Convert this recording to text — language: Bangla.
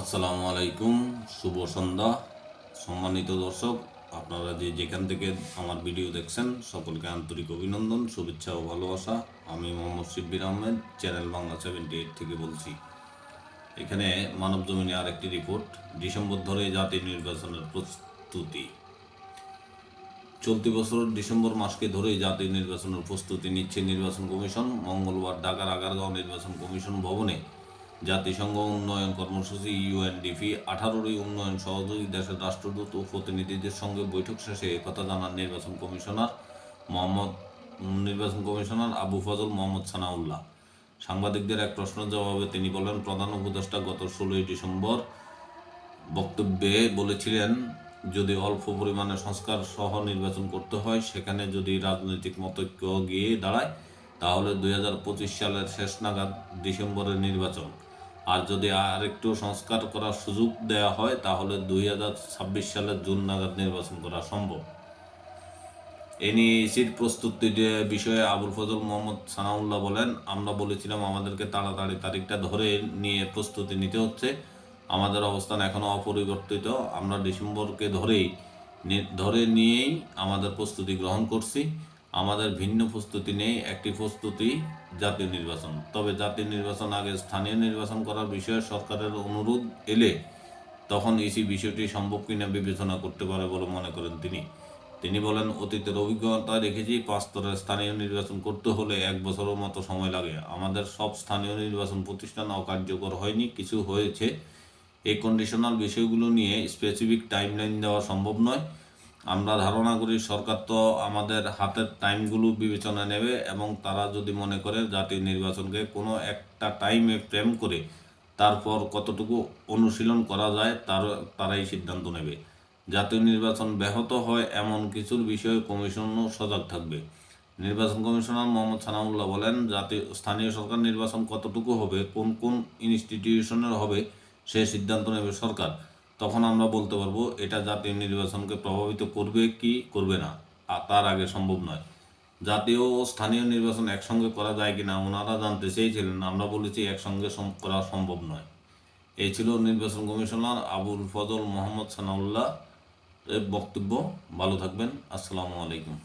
আসসালামু আলাইকুম, শুভ সন্ধ্যা। সম্মানিত দর্শক, আপনারা যে যেখান থেকে আমার ভিডিও দেখছেন, সকলকে আন্তরিক অভিনন্দন, শুভেচ্ছা ও ভালোবাসা। আমি Mohammad Shibbir Ahmed, channel Bangla seventy eight থেকে বলছি। এখানে মানব জমিনে আরেকটি রিপোর্ট ডিসেম্বর ধরে জাতীয় নির্বাচনের প্রস্তুতি। চলতি বছর ডিসেম্বর মাসকে ধরে জাতীয় নির্বাচনের প্রস্তুতি নিচ্ছে নির্বাচন কমিশন। মঙ্গলবার ঢাকার আগারগাঁও নির্বাচন কমিশন ভবনে জাতিসংঘ উন্নয়ন কর্মসূচি ইউএনডিপি আঠারোই উন্নয়ন সহযোগী দেশের রাষ্ট্রদূত ও প্রতিনিধিদের সঙ্গে বৈঠক শেষে একথা জানান নির্বাচন কমিশনার মোহাম্মদ, নির্বাচন কমিশনার আবু ফজল মোহাম্মদ সানাউল্লাহ। সাংবাদিকদের এক প্রশ্নের জবাবে তিনি বলেন, প্রধান উপদেষ্টা গত ষোলোই ডিসেম্বর বক্তব্যে বলেছিলেন, যদি অল্প পরিমাণে সংস্কার সহ নির্বাচন করতে হয়, সেখানে যদি রাজনৈতিক মতৈক্য গিয়ে দাঁড়ায়, তাহলে দু হাজার পঁচিশ সালের শেষ নাগাদ ডিসেম্বরের নির্বাচন। আর যদি আরেকটু সংস্কার করার সুযোগ দেওয়া হয়, তাহলে দুই হাজার ছাব্বিশ সালের জুন নাগাদ নির্বাচন করা সম্ভব। এ নিয়ে ইসির প্রস্তুতি বিষয়ে আবুল ফজল মোহাম্মদ সানাউল্লাহ বলেন, আমরা বলেছিলাম আমাদেরকে তাড়াতাড়ি তারিখটা ধরে নিয়ে প্রস্তুতি নিতে হচ্ছে। আমাদের অবস্থান এখনও অপরিবর্তিত। আমরা ডিসেম্বরকে ধরেই ধরে নিয়েই আমাদের প্রস্তুতি গ্রহণ করছি। আমাদের ভিন্ন প্রস্তুতি নেই, একটি প্রস্তুতি জাতীয় নির্বাচন। তবে জাতীয় নির্বাচন আগে স্থানীয় নির্বাচন করার বিষয়ে সরকারের অনুরোধ এলে তখন ইসি বিষয়টি সম্ভব কিনা বিবেচনা করতে পারে বলে মনে করেন তিনি। তিনি বলেন, অতীতের অভিজ্ঞতা রেখেছি পাঁচ স্তরের স্থানীয় নির্বাচন করতে হলে এক বছরের মতো সময় লাগে। আমাদের সব স্থানীয় নির্বাচন প্রতিষ্ঠান অকার্যকর হয়নি, কিছু হয়েছে। এই কন্ডিশনাল বিষয়গুলো নিয়ে স্পেসিফিক টাইমলাইন দেওয়া সম্ভব নয়। আমরা ধারণা করি সরকার তো আমাদের হাতের টাইমগুলো বিবেচনা নেবে এবং তারা যদি মনে করে জাতীয় নির্বাচনকে কোনো একটা টাইমে প্রেম করে তারপর কতটুকু অনুশীলন করা যায়, তার, তারাই সিদ্ধান্ত নেবে। জাতীয় নির্বাচন ব্যাহত হয় এমন কিছুর বিষয়ে কমিশনও সজাগ থাকবে। নির্বাচন কমিশনার মোহাম্মদ সানাউল্লাহ বলেন জাতীয় স্থানীয় সরকার নির্বাচন কতটুকু হবে, কোন কোন ইনস্টিটিউশনের হবে, সে সিদ্ধান্ত নেবে সরকার। তখন আমরা বলতে পারব, এটা জাতীয় নির্বাচনকে প্রভাবিত করবে কি করবে না, আর তার আগে সম্ভব নয়। জাতীয় ও স্থানীয় নির্বাচন একসঙ্গে করা যায় কিনা ওনারা জানতে চেয়েছিলেন, আমরা বলেছি একসঙ্গে করা সম্ভব নয়। এই ছিল নির্বাচন কমিশনার আবুল ফজল মোহাম্মদ সানাউল্লাহ বক্তব্য। ভালো থাকবেন, আসসালামু আলাইকুম।